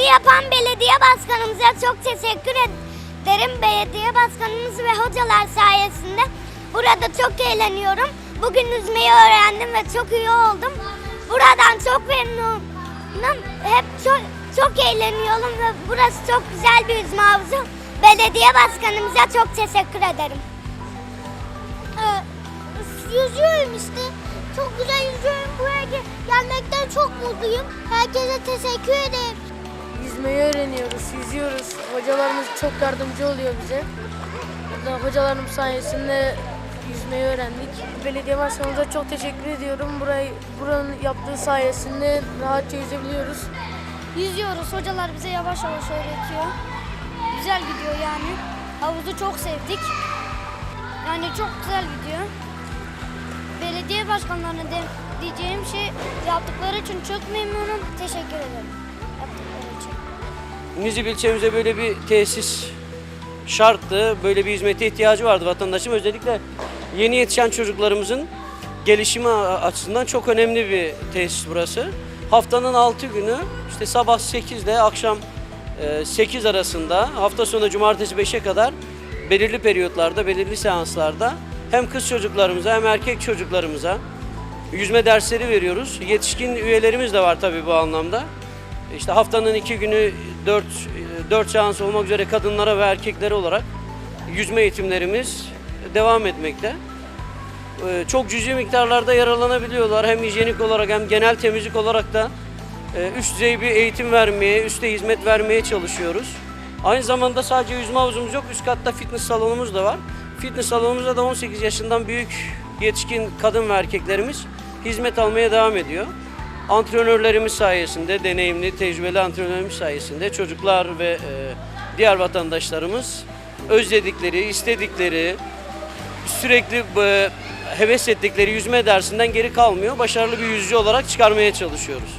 Bunu yapan belediye başkanımıza çok teşekkür ederim. Belediye başkanımız ve hocalar sayesinde burada çok eğleniyorum. Bugün yüzmeyi öğrendim ve çok iyi oldum. Buradan çok memnunum. Hep çok, çok eğleniyorum ve burası çok güzel bir yüzme havuzu. Belediye başkanımıza çok teşekkür ederim. yüzüyorum işte. Çok güzel yüzüyorum. Buraya gel- gelmekten çok mutluyum. Herkese teşekkür ederim. Yüzmeyi öğreniyoruz, yüzüyoruz. Hocalarımız çok yardımcı oluyor bize. Burada hocalarım sayesinde yüzmeyi öğrendik. Belediye başkanımıza çok teşekkür ediyorum. Burayı, buranın yaptığı sayesinde rahatça yüzebiliyoruz. Yüzüyoruz. Hocalar bize yavaş yavaş öğretiyor. Güzel gidiyor yani. Havuzu çok sevdik. Yani çok güzel gidiyor. Belediye başkanlarına de, diyeceğim şey yaptıkları için çok memnunum. Teşekkür ederim. Yaptıkları için. Nizip ilçemize böyle bir tesis şarttı. Böyle bir hizmete ihtiyacı vardı vatandaşım. Özellikle yeni yetişen çocuklarımızın gelişimi açısından çok önemli bir tesis burası. Haftanın 6 günü işte sabah 8 ile akşam e, 8 arasında hafta sonu cumartesi 5'e kadar belirli periyotlarda, belirli seanslarda hem kız çocuklarımıza hem erkek çocuklarımıza yüzme dersleri veriyoruz. Yetişkin üyelerimiz de var tabii bu anlamda. İşte haftanın iki günü 4 4 seans olmak üzere kadınlara ve erkeklere olarak yüzme eğitimlerimiz devam etmekte. Ee, Çok cüzi miktarlarda yaralanabiliyorlar. Hem hijyenik olarak hem genel temizlik olarak da e, üst düzey bir eğitim vermeye, üste hizmet vermeye çalışıyoruz. Aynı zamanda sadece yüzme havuzumuz yok, üst katta fitness salonumuz da var. Fitness salonumuzda da 18 yaşından büyük yetişkin kadın ve erkeklerimiz hizmet almaya devam ediyor. Antrenörlerimiz sayesinde, deneyimli, tecrübeli antrenörlerimiz sayesinde çocuklar ve e, diğer vatandaşlarımız özledikleri, istedikleri, sürekli e, heves ettikleri yüzme dersinden geri kalmıyor. Başarılı bir yüzücü olarak çıkarmaya çalışıyoruz.